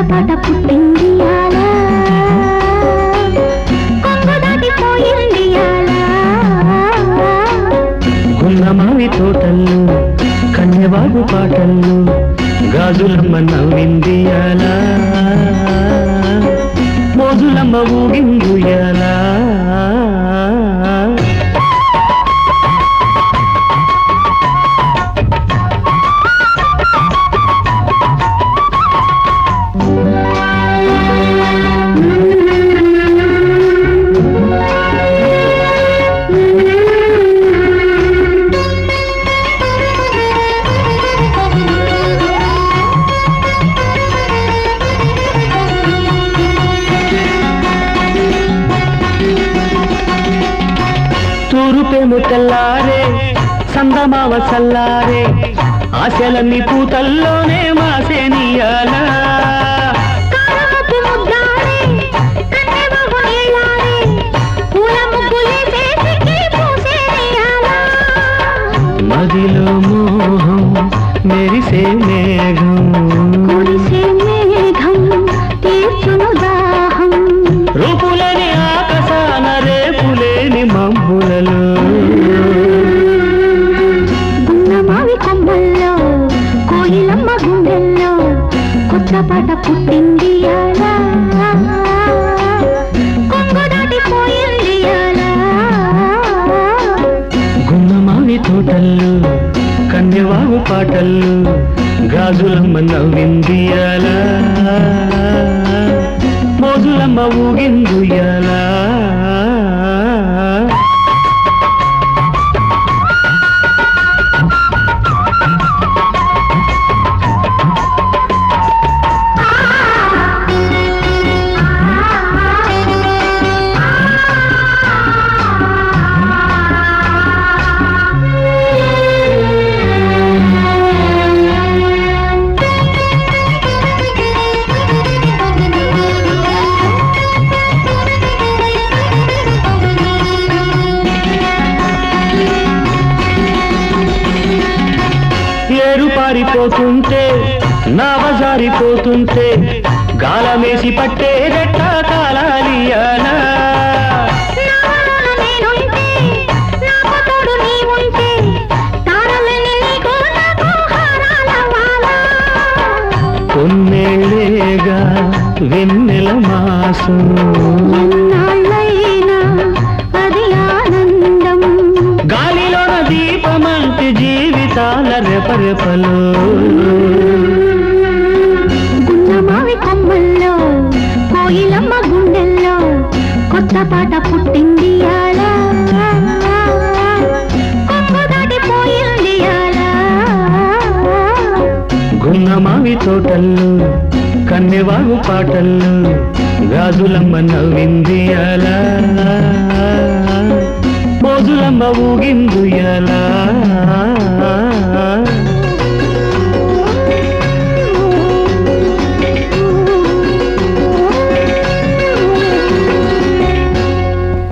పాట పుట్టింది అలా తోటల్లో కన్యవాగు పాటల్లో గాజులమ్మ నవ్వింది అలా తూరుపేము తెల్లారే సందమావ సల్లారే ఆశలన్నీ పూతల్లోనే మాసేనియాలా. మదిలో మోహం మెరిసే మేఘం. గున్నమావి కొమ్మల్లో కోయిలమ్మ గుండెల్లో కొత్త పాట పుట్టింది గున్నమావి తోటల్లో కన్యవావు పాటల్లో గాజులమ్మ నవ్వింది అలా మోజులమ్మ ఊగిందుయాలా ఏరు తోడు నీవుంటే తారలని నీకు నాకు హారాలవ్వాలా కొన్నేళ్ళేగా వెన్నెల మాసం. రెపరెపలు గున్నమావి కొమ్మల్లో కోయిలమ్మ గుండెల్లో కొత్త పాట పుట్టింది అలా గున్నమావి తోటల్లో కన్నెవాగు పాటల్లో గాజులమ్మ నవ్వింది అలా మోజులమ్మ ఊగిందు ఎలా